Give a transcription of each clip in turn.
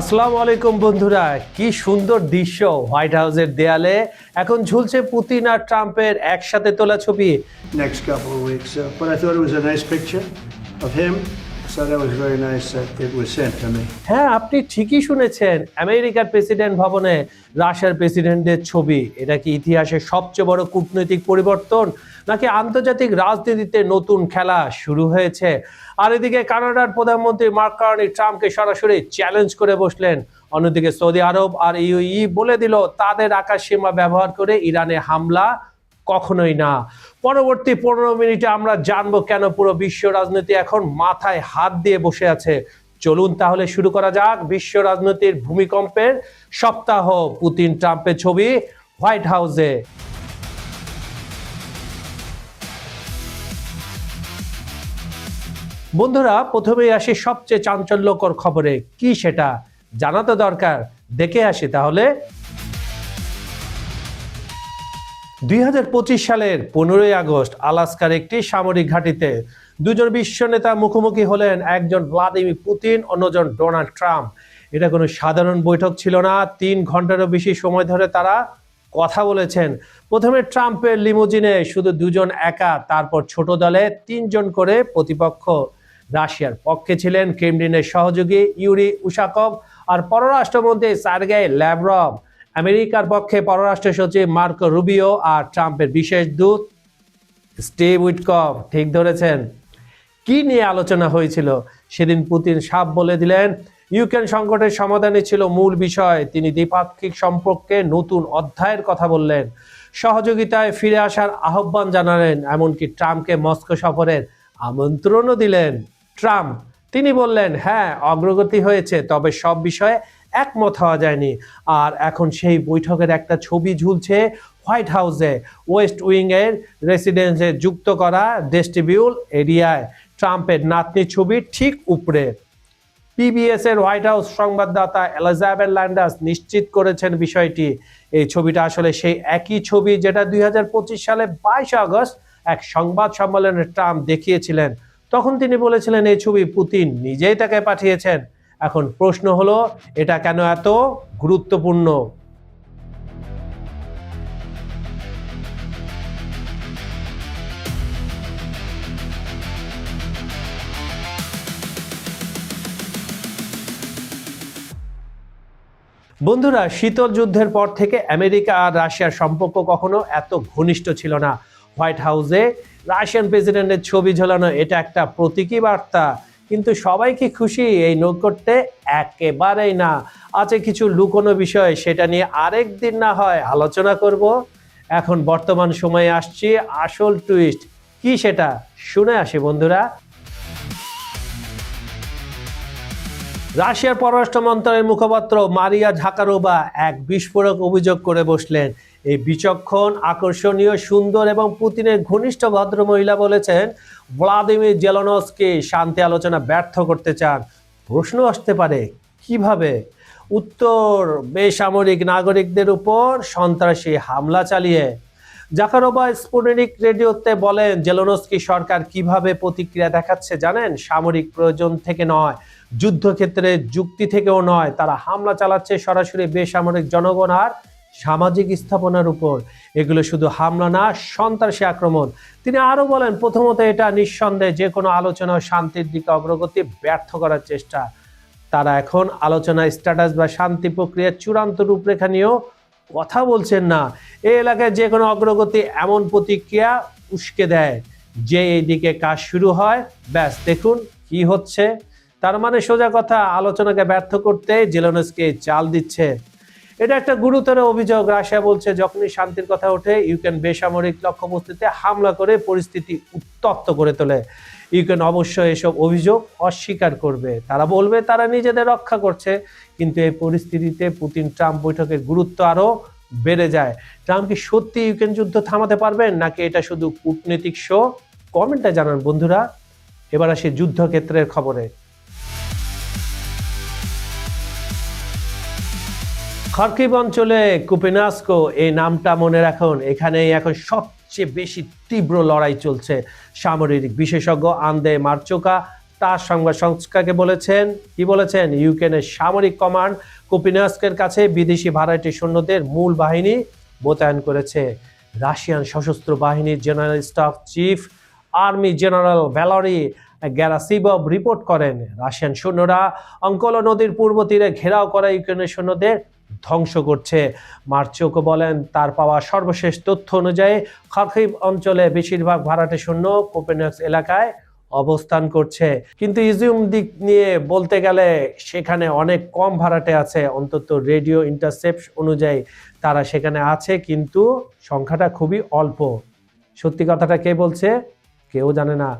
আসসালামু আলাইকুম বন্ধুরা কি সুন্দর দৃশ্য হোয়াইট হাউসের দেয়ালে এখন ঝুলছে পুতিন আর ট্রাম্পের একসাথে তোলা ছবি of weeks. Uh, but I thought it was a nice picture of him, হ্যাঁ আপনি ঠিকই শুনেছেন। আমেরিকার প্রেসিডেন্ট ভবনে রাশিয়ার প্রেসিডেন্টের ছবি। এটা কি ইতিহাসের সবচেয়ে বড় কূটনৈতিক পরিবর্তন, নাকি আন্তর্জাতিক রাজনীতিতে নতুন খেলা শুরু হয়েছে? আর এদিকে কানাডার প্রধানমন্ত্রী মার্ক কার্নি ট্রাম্পকে সরাসরি চ্যালেঞ্জ করে বসলেন। অন্যদিকে সৌদি আরব আর ইউই বলে দিল, তাদের আকাশ সীমা ব্যবহার করে ইরানে হামলা কখনোই না। পরবর্তী পনেরো মিনিটে আমরা জানব কেন পুরো বিশ্ব রাজনীতি এখন মাথায় হাত দিয়ে বসে আছে। চলুন তাহলে শুরু করা যাক বিশ্ব রাজনীতির ভূমিকম্পের সপ্তাহ পুতিন ট্রাম্পের ছবি হোয়াইট হাউসে। বন্ধুরা, প্রথমেই আসি সবচেয়ে চাঞ্চল্যকর খবরে। কি সেটা? জানা তো দরকার। দেখে আসি তাহলে। দুই হাজার পঁচিশ সালের পনেরোই আগস্ট আলাস্কার একটি সামরিক ঘাঁটিতে দুজন বিশ্ব নেতা মুখোমুখি হলেন, একজন ভ্লাদিমির পুতিন, অন্যজন ডোনাল্ড ট্রাম্প। এটা কোনো সাধারণ বৈঠক ছিল না। তিন ঘন্টারও বেশি সময় ধরে তারা কথা বলেছেন। প্রথমে ট্রাম্পের লিমোজিনে শুধু দুজন একা, তারপর ছোট দলে তিনজন করে প্রতিপক্ষ রাশিয়ার পক্ষে ছিলেন। ক্রেমলিনের সহযোগী ইউরি উশাকভ আর পররাষ্ট্রমন্ত্রী সার্গেই ল্যাভরভ। আমেরিকার পক্ষে পররাষ্ট্র সচিব মার্কো রুবিও আর ট্রাম্পের বিশেষ দূত স্টিভ উইটকভ ঠিক ধরেছেন। কি নিয়ে আলোচনা হয়েছিল? সেদিন পুতিন সাপ বলে দিলেন, ইউক্রেন সংকটের সমাধানে ছিল মূল বিষয়। তিনি দ্বিপাক্ষিক সম্পর্কে নতুন অধ্যায়ের কথা বললেন। সহযোগিতায় ফিরে আসার আহ্বান জানালেন, এমনকি ট্রাম্পকে মস্কো সফরের আমন্ত্রণও দিলেন। ট্রাম্প, তিনি বললেন হ্যাঁ অগ্রগতি হয়েছে, তবে সব বিষয়ে একমত হওয়া যায়নি। আর এখন সেই বৈঠকের একটা ছবি ঝুলছে হোয়াইট হাউসে, ওয়েস্ট উইং এর রেসিডেন্সে যুক্ত করা ডেস্টিবিউল এরিয়ায় ট্রাম্পের নাতনির ছবি ঠিক উপরে। পিবিএস এর হোয়াইট হাউস সংবাদদাতা এলিজাবেথ ল্যান্ডাস নিশ্চিত করেছেন বিষয়টি। এই ছবিটা আসলে সেই একই ছবি যেটা দুই হাজার পঁচিশ সালে বাইশে আগস্ট এক সংবাদ সম্মেলনে ট্রাম্প দেখিয়েছিলেন। তখন তিনি বলেছিলেন, এই ছবি পুতিন নিজেই তাকে পাঠিয়েছেন। এখন প্রশ্ন হলো, এটা কেন এত গুরুত্বপূর্ণ? বন্ধুরা, শীতল যুদ্ধের পর থেকে আমেরিকা আর রাশিয়ার সম্পর্ক কখনো এত ঘনিষ্ঠ ছিল না। হোয়াইট হাউসে রাশিয়ান প্রেসিডেন্টের ছবি ঝোলানো এটা একটা প্রতীকী বার্তা। কিন্তু সবাই কি খুশি এই নৈকট্যে একেবারেই না। আছে কিছু লুকোনো বিষয়, সেটা নিয়ে আরেক দিন না হয় আলোচনা করব। এখন বর্তমান সময়ে আসছি আসল টুইস্ট কি সেটা? শুনে আসি বন্ধুরা। রাশিয়ার পররাষ্ট্র মন্ত্রণালয়ের মুখপাত্র মারিয়া ঝাকারোবা এক বিস্ফোরক অভিযোগ করে বসলেন। এই বিচক্ষণ, আকর্ষণীয়, সুন্দর এবং পুতিনের ঘনিষ্ঠ ভদ্রমহিলা বলেছেন, ভ্লাদিমির জেলনসকে শান্তি আলোচনা ব্যর্থ করতে চান। প্রশ্ন আসতে পারে, কীভাবে? উত্তর, বেসামরিক নাগরিকদের উপর সন্ত্রাসী হামলা চালিয়ে। জাকারোবা স্পুটনিক রেডিওতে বলেন, জেলনস্কি সরকার কীভাবে প্রতিক্রিয়া দেখাচ্ছে জানেন? সামরিক প্রয়োজন থেকে নয়, যুদ্ধক্ষেত্রে যুক্তি থেকেও নয়। তারা হামলা চালাচ্ছে সরাসরি বেসামরিক জনগণ আর সামাজিক স্থাপনার উপর। এগুলো শুধু হামলা না, সন্ত্রাসী আক্রমণ। তিনি আরও বলেন, প্রথমত এটা নিঃসন্দেহে যে কোনো আলোচনা শান্তির দিকে অগ্রগতি ব্যর্থ করার চেষ্টা। তারা এখন আলোচনা, স্ট্যাটাস বা শান্তি প্রক্রিয়ার চূড়ান্ত রূপরেখা নিয়েও কথা বলছেন না। এই এলাকায় যে কোনো অগ্রগতি এমন প্রতিক্রিয়া উস্কে দেয় যে এইদিকে কাজ শুরু হয়। ব্যাস, দেখুন কি হচ্ছে। তার মানে সোজা কথা, আলোচনাকে ব্যর্থ করতে জেলনসকে চাল দিচ্ছে। এটা একটা গুরুতর অভিযোগ। রাশিয়া বলছে, যখনই শান্তির কথা ওঠে, ইউক্রেন বেসামরিক লক্ষ্যবস্তুতে হামলা করে পরিস্থিতি উত্তপ্ত করে তোলে। ইউক্রেন অবশ্যই এসব অভিযোগ অস্বীকার করবে। তারা বলবে, তারা নিজেদের রক্ষা করছে। কিন্তু এই পরিস্থিতিতে পুতিন ট্রাম্প বৈঠকের গুরুত্ব আরও বেড়ে যায়। ট্রাম্প কি সত্যি ইউক্রেন যুদ্ধ থামাতে পারবেন, নাকি এটা শুধু কূটনৈতিক শো? কমেন্টে জানান বন্ধুরা। এবার আসি যুদ্ধক্ষেত্রের খবরে। খার্কিভ অঞ্চলে কুপিনাস্কো এই নামটা মনে রাখুন এখানে এখন সবচেয়ে বেশি তীব্র লড়াই চলছে সামরিক বিশেষজ্ঞ আন্দে মার্চোকা। তার সংবাদ সংস্থাকে বলেছেন, কি বলেছেন? ইউক্রেনের সামরিক কমান্ড কুপিনাস্কের কাছে বিদেশি ভাড়াটি সৈন্যদের মূল বাহিনী মোতায়েন করেছে। রাশিয়ান সশস্ত্র বাহিনীর general staff chief army general Valery Gerasimov report করেন, রাশিয়ান সৈন্যরা অঙ্কল নদীর পূর্ব তীরে ঘেরাও করা ইউক্রেনের সৈন্যদের ধ্বংস করছে। মার্চোক বলেন, তার পাওয়া সর্বশেষ তথ্য অনুযায়ী খার্কিভ অঞ্চলে বেশিরভাগ ভাড়াটে সৈন্য কোপেনহেক্স এলাকায় অবস্থান করছে। কিন্তু ইজিউম দিক নিয়ে বলতে গেলে, সেখানে অনেক কম ভাড়াটে আছে। অন্তত রেডিও ইন্টারসেপ্ট অনুযায়ী তারা সেখানে আছে, কিন্তু সংখ্যাটা খুবই অল্প। সত্যি কথাটা কে বলছে? কেউ জানে না।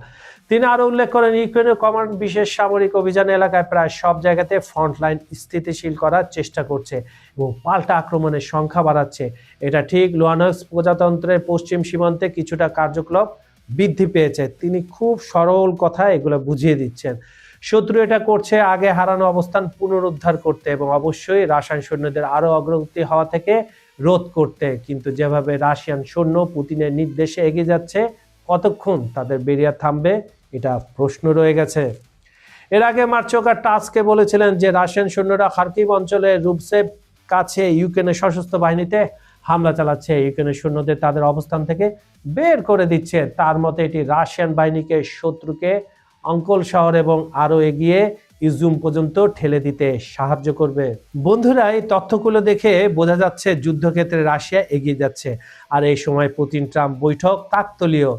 তিনি আরও উল্লেখ করেন, ইউক্রেনের কমান্ড বিশেষ সামরিক অভিযান এলাকায় প্রায় সব জায়গাতে ফ্রন্ট লাইন স্থিতিশীল করার চেষ্টা করছে এবং পাল্টা আক্রমণের সংখ্যা বাড়াচ্ছে। এটা ঠিক লুয়ানক্স প্রজাতন্ত্রের পশ্চিম সীমান্তে কিছুটা কার্যকলাপ বৃদ্ধি পেয়েছে। তিনি খুব সরল কথায় এগুলো বুঝিয়ে দিচ্ছেন। শত্রু এটা করছে আগে হারানো অবস্থান পুনরুদ্ধার করতে এবং অবশ্যই রাসায়ন সৈন্যদের আরও অগ্রগতি হওয়া থেকে রোধ করতে। কিন্তু যেভাবে রাশিয়ান সৈন্য পুতিনের নির্দেশে এগিয়ে যাচ্ছে, কতক্ষণ তাদের বেরিয়ে থামবে এটা প্রশ্ন রয়ে গেছে। এর আগে মার্চোকা টাস্কে বলেছিলেন যে রাশিয়ান সৈন্যরা খার্কিভ অঞ্চলে রূপসেপ কাছে ইউক্রেনের সশস্ত্র বাহিনীতে হামলা চালাচ্ছে। ইউক্রেনের সৈন্যদের তাদের অবস্থান থেকে বের করে দিচ্ছে। তার মতে এটি রাশিয়ান বাহিনীকে শত্রুকে অঙ্কল শহর এবং আরও এগিয়ে ইজুম পর্যন্ত ঠেলে দিতে সাহায্য করবে। বন্ধুরা, এই তথ্যগুলো দেখে বোঝা যাচ্ছে যুদ্ধক্ষেত্রে রাশিয়া এগিয়ে যাচ্ছে। আর এই সময় পুতিন ট্রাম্প বৈঠক কাকতলীয়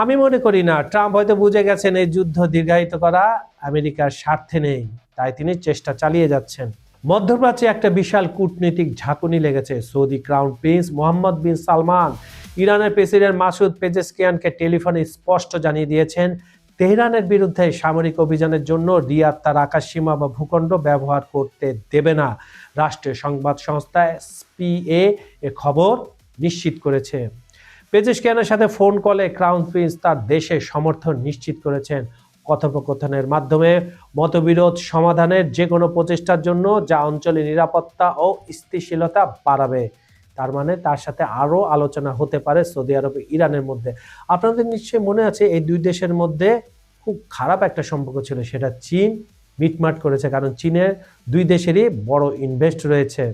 আমি মনে করি না। ট্রাম্প হয়তো বুঝে গেছেন এই যুদ্ধ দীর্ঘায়িত করা আমেরিকার স্বার্থে নেই, তাই তিনি চেষ্টা চালিয়ে যাচ্ছেন। মধ্যপ্রাচ্যে একটা বিশাল কূটনৈতিক ঝাঁকুনি লেগেছে। Saudi crown prince Mohammed bin Salman, ইরানের প্রেসিডেন্ট মাসুদ পেজেসকিয়ানকে টেলিফোনে স্পষ্ট জানিয়ে দিয়েছেন, তেহরানের বিরুদ্ধে সামরিক অভিযানের জন্য রিয়াদ তার আকাশসীমা বা ভূখণ্ড ব্যবহার করতে দেবে না। রাষ্ট্রীয় সংবাদ সংস্থা এসপিএ এ খবর নিশ্চিত করেছে। পেজেসকিয়ানের সাথে ফোন কলে ক্রাউন প্রিন্স তার দেশে সমর্থন নিশ্চিত করেছেন। কথোপকথনের মাধ্যমে মতবিরোধ সমাধানের যে কোনো প্রচেষ্টার জন্য যা অঞ্চলে নিরাপত্তা ও স্থিতিশীলতা বাড়াবে, তার মানে তার সাথে আরও আলোচনা হতে পারে সৌদি আরব ইরানের মধ্যে। আপনাদের নিশ্চয়ই মনে আছে, এই দুই দেশের মধ্যে খুব খারাপ একটা সম্পর্ক ছিল, সেটা চীন মিটমাট করেছে, কারণ চীনের দুই দেশেরই বড় ইনভেস্ট রয়েছে।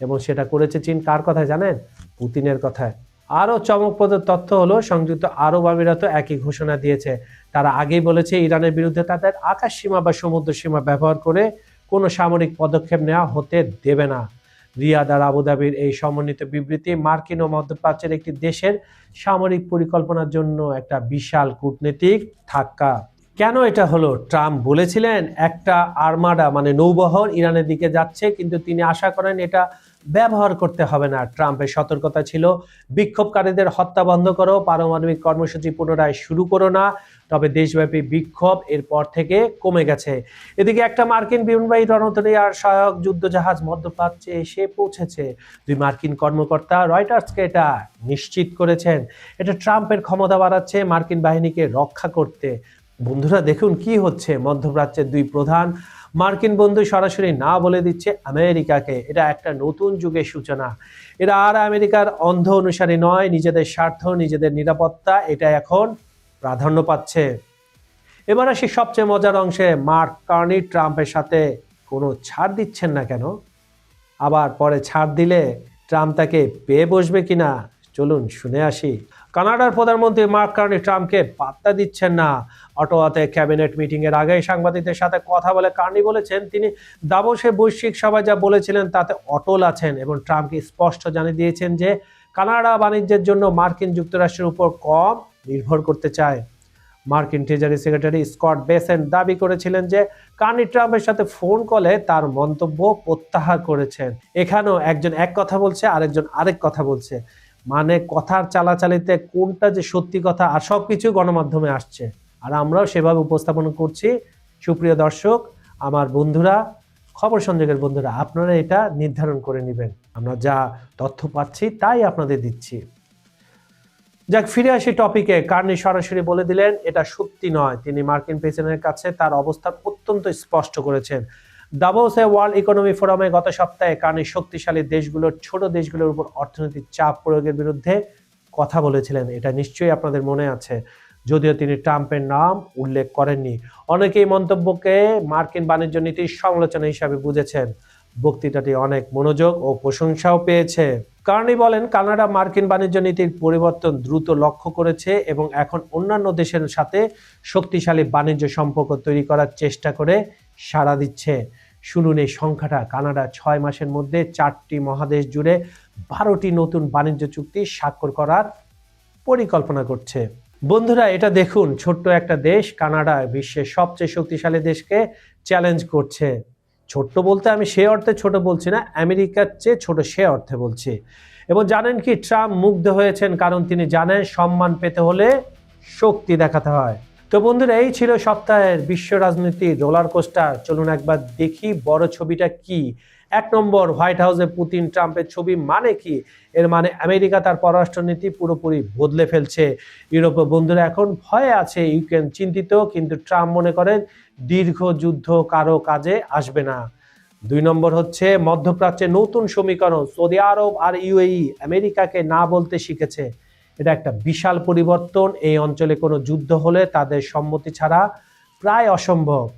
এবং সেটা করেছে চীন কার কথায় জানেন? পুতিনের কথায়। আরও চমকপ্রদ তথ্য হলো, সংযুক্ত আরব আমিরাতও একই ঘোষণা দিয়েছে। তারা আগেই বলেছে, ইরানের বিরুদ্ধে তাদের আকাশ সীমা বা সমুদ্র সীমা ব্যবহার করে কোনো সামরিক পদক্ষেপ নেওয়া হতে দেবে না। রিয়াদ আর আবুধাবির এই সমন্বিত বিবৃতি মার্কিন ও মধ্যপ্রাচ্যের একটি দেশের সামরিক পরিকল্পনার জন্য একটা বিশাল কূটনীতিক ধাক্কা। কেন এটা হলো? ট্রাম্প বলেছিলেন, একটা আর্মাডা মানে নৌবহর ইরানের দিকে যাচ্ছে, কিন্তু তিনি আশা করেন এটা ব্যবহার করতে হবে না। ট্রাম্পের সতর্কতা ছিল, বিক্ষোভকারীদের হত্যা বন্ধ করো, পারমাণবিক কর্মসূচি পুনরায় শুরু করো না, তবে দেশব্যাপী বিক্ষোভ এরপর থেকে কমে গেছে। এদিকে একটা মার্কিন বিমানবাহী রণতরী আর সহায়ক যুদ্ধজাহাজ মধ্যপ্রাচ্যে এসে পৌঁছেছে। দুই মার্কিন কর্মকর্তা রয়টার্সকে এটা নিশ্চিত করেছেন। এটা ট্রাম্পের ক্ষমতা বাড়াচ্ছে, মার্কিন বাহিনীকে রক্ষা করতে। বন্ধুরা, দেখুন কি হচ্ছে। মধ্যপ্রাচ্যের দুই প্রধান মার্কিন বন্ধু সরাসরি না বলে দিচ্ছে আমেরিকাকে। এটা একটা নতুন যুগের সূচনা। এরা আর আমেরিকার অন্ধ অনুসারী নয়, নিজেদের স্বার্থ, নিজেদের নিরাপত্তা, এটা এখন প্রাধান্য পাচ্ছে। এবার আসি সবচেয়ে মজার অংশে। মার্ক কার্নি ট্রাম্পের সাথে কোনো ছাড় দিচ্ছেন না কেন? আবার পরে ছাড় দিলে ট্রাম্প তাকে পেয়ে বসবে কিনা? চলুন শুনে আসি। কানাডার প্রধানমন্ত্রী মার্ক কার্নি ট্রাম্পকে পাত্তা দিচ্ছেন না। অটোয়াতে ক্যাবিনেট মিটিং এর আগে সাংবাদিকদের সাথে কথা বলে কার্নি বলেছেন, তিনি দাবসে বৈশ্বিক সভায় যা বলেছিলেন তাতে অটল আছেন এবং ট্রাম্পকে স্পষ্ট জানিয়ে দিয়েছেন যে কানাডা বাণিজ্যের জন্য মার্কিন যুক্তরাষ্ট্রের উপর কম নির্ভর করতে চায়। মার্কিন ট্রেজারি সেক্রেটারি স্কট বেসেন দাবি করেছিলেন যে কার্নি ট্রাম্পের সাথে ফোন কলে তার মন্তব্য প্রত্যাহার করেছেন। এখানেও একজন এক কথা বলছে, আরেকজন আরেক কথা বলছে। মানে কথার চালাচালিতে কোনটা যে সত্যি কথা আর সব কিছু গণমাধ্যমে আসছে। আর আমরাও সেভাবে উপস্থাপন করছি। সুপ্রিয় দর্শক, আমার বন্ধুরা, খবর সংযোগের বন্ধুরা, আপনারা এটা নির্ধারণ করে নেবেন। আমরা যা তথ্য পাচ্ছি তাই আপনাদের দিচ্ছি। যাক, ফিরে আসি টপিকে। কার্নি সরাসরি বলে দিলেন, এটা সত্যি নয়। তিনি মার্কিন প্রেসিডেন্টের কাছে তার অবস্থান অত্যন্ত স্পষ্ট করেছেন। দাভোসে ওয়ার্ল্ড ইকোনমি ফোরামে গত সপ্তাহে কানে শক্তিশালী দেশগুলোর, ছোট দেশগুলোর উপর অর্থনৈতিক চাপ প্রয়োগের বিরুদ্ধে কথা বলেছিলেন। এটা নিশ্চয়ই আপনাদের মনে আছে। যদিও তিনি ট্রাম্পের নাম উল্লেখ করেননি। অনেকেই মন্তব্যকে মার্কিন বাণিজ্য নীতির সমালোচনা হিসাবে বুঝেছেন। বক্তৃতাটি অনেক মনোযোগ ও প্রশংসাও পেয়েছে। কার্নি বলেন, কানাডা মার্কিন বাণিজ্য নীতির পরিবর্তন দ্রুত লক্ষ্য করেছে এবং এখন অন্যান্য দেশের সাথে শক্তিশালী বাণিজ্য সম্পর্ক তৈরি করার চেষ্টা করে সাড়া দিচ্ছে। শুনুন এই সংখ্যাটা, কানাডা ছয় মাসের মধ্যে চারটি মহাদেশ জুড়ে বারোটি নতুন বাণিজ্য চুক্তি স্বাক্ষর করার পরিকল্পনা করছে। বন্ধুরা, এটা দেখুন, ছোট্ট একটা দেশ কানাডা বিশ্বের সবচেয়ে শক্তিশালী দেশকে চ্যালেঞ্জ করছে। ছোট্ট বলতে আমি সে অর্থে ছোট বলছি না, আমেরিকার চেয়ে ছোট সে অর্থে বলছি। এবং জানেন কি, ট্রাম্প মুগ্ধ হয়েছেন কারণ তিনি জানেন সম্মান পেতে হলে শক্তি দেখাতে হয়। তো বন্ধুরা, এই ছিল সপ্তাহের বিশ্ব রাজনীতির রোলার কোস্টার। চলুন একবার দেখি বড় ছবিটা কি। এক নম্বর, হোয়াইট হাউসে পুতিন ট্রাম্পের ছবি মানে কি? এর মানে আমেরিকা তার পররাষ্ট্রনীতি পুরোপুরি বদলে ফেলছে। ইউরোপের বন্ধুরা, এখন ভয়ে আছে ইউক্রেন চিন্তিত, কিন্তু ট্রাম্প মনে করেন দীর্ঘ যুদ্ধ কারও কাজে আসবে না। দুই নম্বর হচ্ছে, মধ্যপ্রাচ্যে নতুন সমীকরণ, সৌদি আরব আর ইউএই আমেরিকাকে না বলতে শিখেছে। এটা একটা বিশাল পরিবর্তন। এই অঞ্চলে কোনো যুদ্ধ হলে তাদের সম্মতি ছাড়া প্রায় অসম্ভব।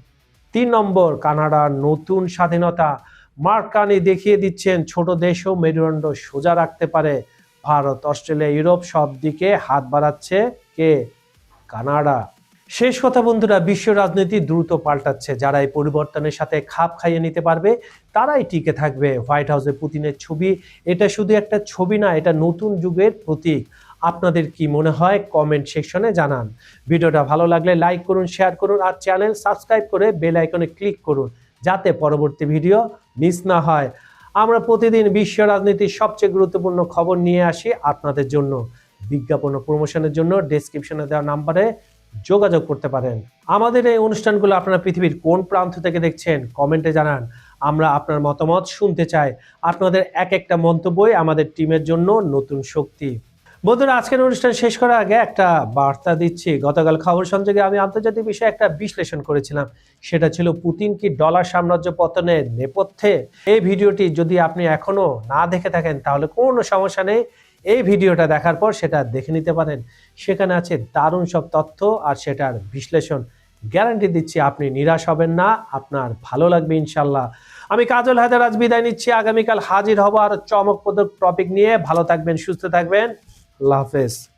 তিন নম্বর, কানাডার নতুন স্বাধীনতা। মার্কানি দেখিয়ে দিচ্ছেন, ছোট দেশও মেরুদণ্ড সোজা রাখতে পারে। ভারত, অস্ট্রেলিয়া, ইউরোপ সব দিকে হাত বাড়াচ্ছে কে? কানাডা। শেষ কথা বন্ধুরা, বিশ্ব রাজনীতি দ্রুত পাল্টাচ্ছে। যারা এই পরিবর্তনের সাথে খাপ খাইয়ে নিতে পারবে, তারাই টিকে থাকবে। হোয়াইট হাউসে পুতিনের ছবি, এটা শুধু একটা ছবি না, এটা নতুন যুগের প্রতীক। আপনাদের কি মনে হয় কমেন্ট সেকশনে জানান। ভিডিওটা ভালো লাগলে লাইক করুন শেয়ার করুন, আর চ্যানেল সাবস্ক্রাইব করে বেল আইকনে ক্লিক করুন, যাতে পরবর্তী ভিডিও মিস না হয়। আমরা প্রতিদিন বিশ্ব রাজনীতির সবচেয়ে গুরুত্বপূর্ণ খবর নিয়ে আসি আপনাদের জন্য। বিজ্ঞাপন ও প্রমোশনের জন্য ডেসক্রিপশনে দেওয়া নাম্বারে যোগাযোগ করতে পারেন। আমাদের এই অনুষ্ঠানগুলো আপনারা পৃথিবীর কোন প্রান্ত থেকে দেখছেন কমেন্টে জানান। আমরা আপনার মতামত শুনতে চাই। আপনাদের এক একটা মন্তব্যই আমাদের টিমের জন্য নতুন শক্তি। বন্ধুরা, আজকের অনুষ্ঠান শেষ করার আগে একটা বার্তা দিচ্ছি। গতকাল খবর সংযোগে আমি আন্তর্জাতিক বিষয়ে একটা বিশ্লেষণ করেছিলাম। সেটা ছিল পুতিন কি ডলার সাম্রাজ্য পতনের নেপথ্যে? এই ভিডিওটি যদি আপনি এখনও না দেখে থাকেন, তাহলে কোনো সমস্যা নেই। এই ভিডিওটা দেখার পর সেটা দেখে নিতে পারেন। সেখানে আছে দারুণ সব তথ্য আর সেটার বিশ্লেষণ। গ্যারান্টি দিচ্ছি, আপনি নিরাশ হবেন না। আপনার ভালো লাগবে ইনশাল্লাহ। আমি কাজল হায়দার আজ বিদায় নিচ্ছি। আগামীকাল হাজির হব আর চমকপ্রদ টপিক নিয়ে। ভালো থাকবেন, সুস্থ থাকবেন। আল্লাহ